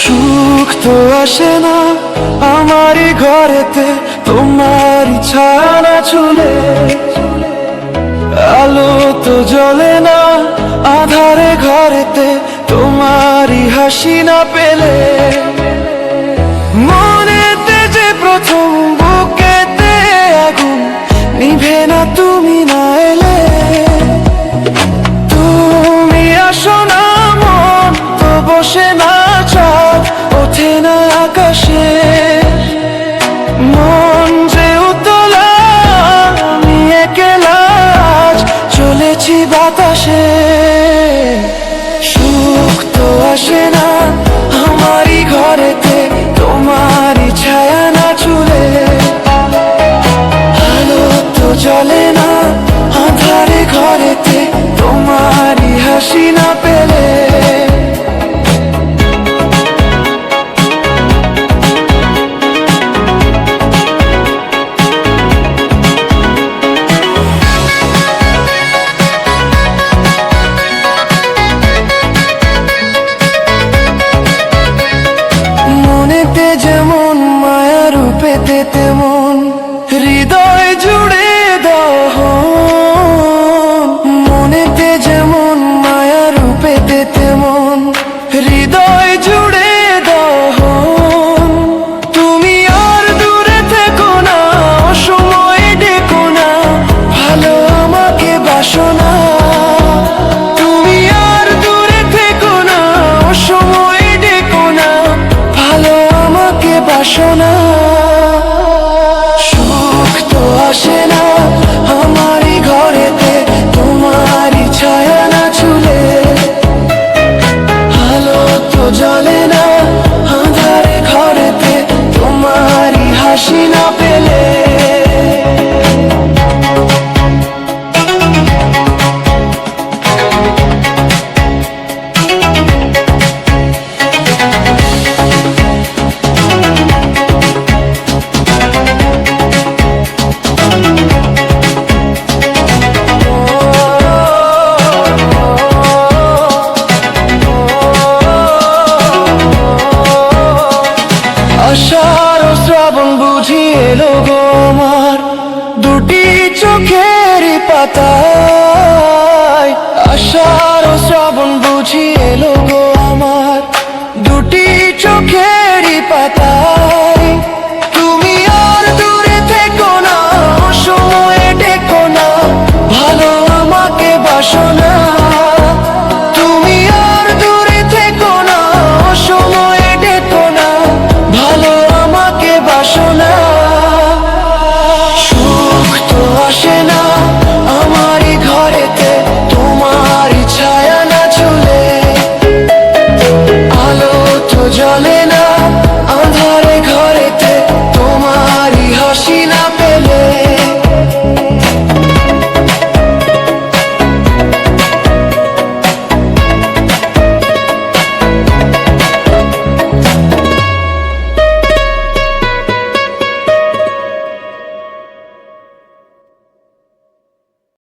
সুখ তো আসে না আমারই ঘরেতে তোমারই ছানা হাসি না পেলে, মনেতে যে প্রথম বুকেতে আগুন নিভে না তুমি না এলে। তুমি আসো না মন তো বসে না চাঁদ, ওঠে না আকাশে। মন যে উতলা, আমি একলা চলেছি বাতাসে। না পেলে। মনেতে যেমন মায়া রূপেতে তেমন হৃদয় ও শ্রাবণ বুঝি এলো গো আমার। দুটি চোখের পাতায়